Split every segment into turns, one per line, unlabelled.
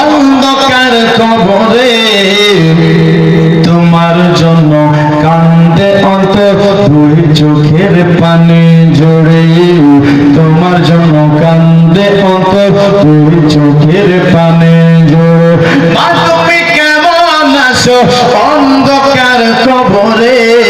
অন্ধকার কবরে, তোমার জন্য কান্দে অন্তর দুই চোখের পানি জড়ে। তোমার জন্য কান্দে অন্তর দুই চোখের পানি মা তুমি কেমন আছো? অন্ধকার কবরে।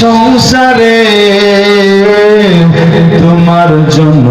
সংসারে তোমার জন্য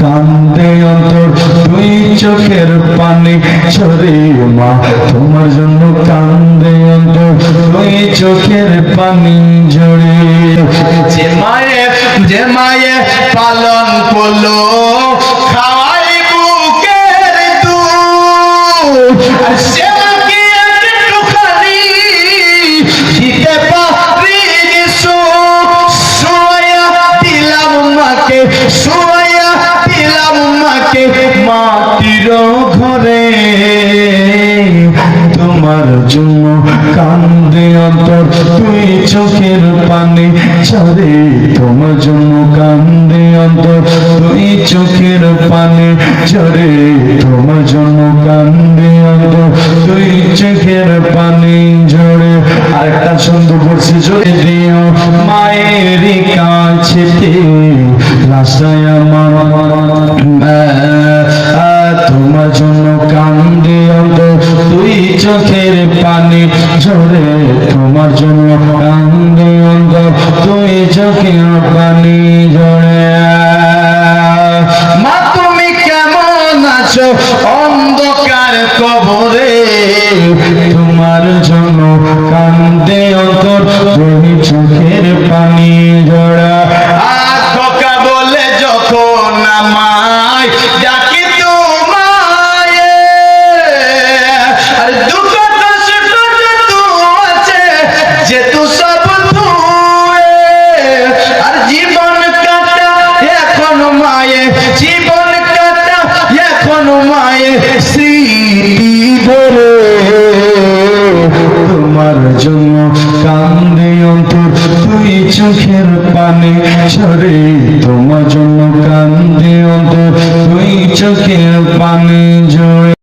কান্দে অন্তর, দুই চোখের পানি ছড়ে মা, তোমার জন্য কান্দে অন্তর, দুই চোখের পানি ঝরে যে মায়ে যে মায়ে পালন করল, খাওয়াই বুকের দুধ, আর সে সোয়া দিলাম মাকে মাটির ঘরে। তোমার জন্য কান্দে অন্তর তুই চোখের পানি ছড়ে তোমার জন্য কান্দে অন্তর তুই চোখের পানি ঝরে তোমার জন্য কান্দে অন্তর তুই চোখের পানি ঝরে আরেকটা সুন্দর করছি জোরে দিও মায়ের কাছে রাস্তায় আমার তোমার জন্য কান্দে অন্তর তুই চোখের পানি ঝরে। ধরে তোমার জন্য কান্দে অন্তর, তুই চোখের পানে ছড়ে, তোমার জন্য কান্দে অন্তর, তুই চোখের পানে ঝরে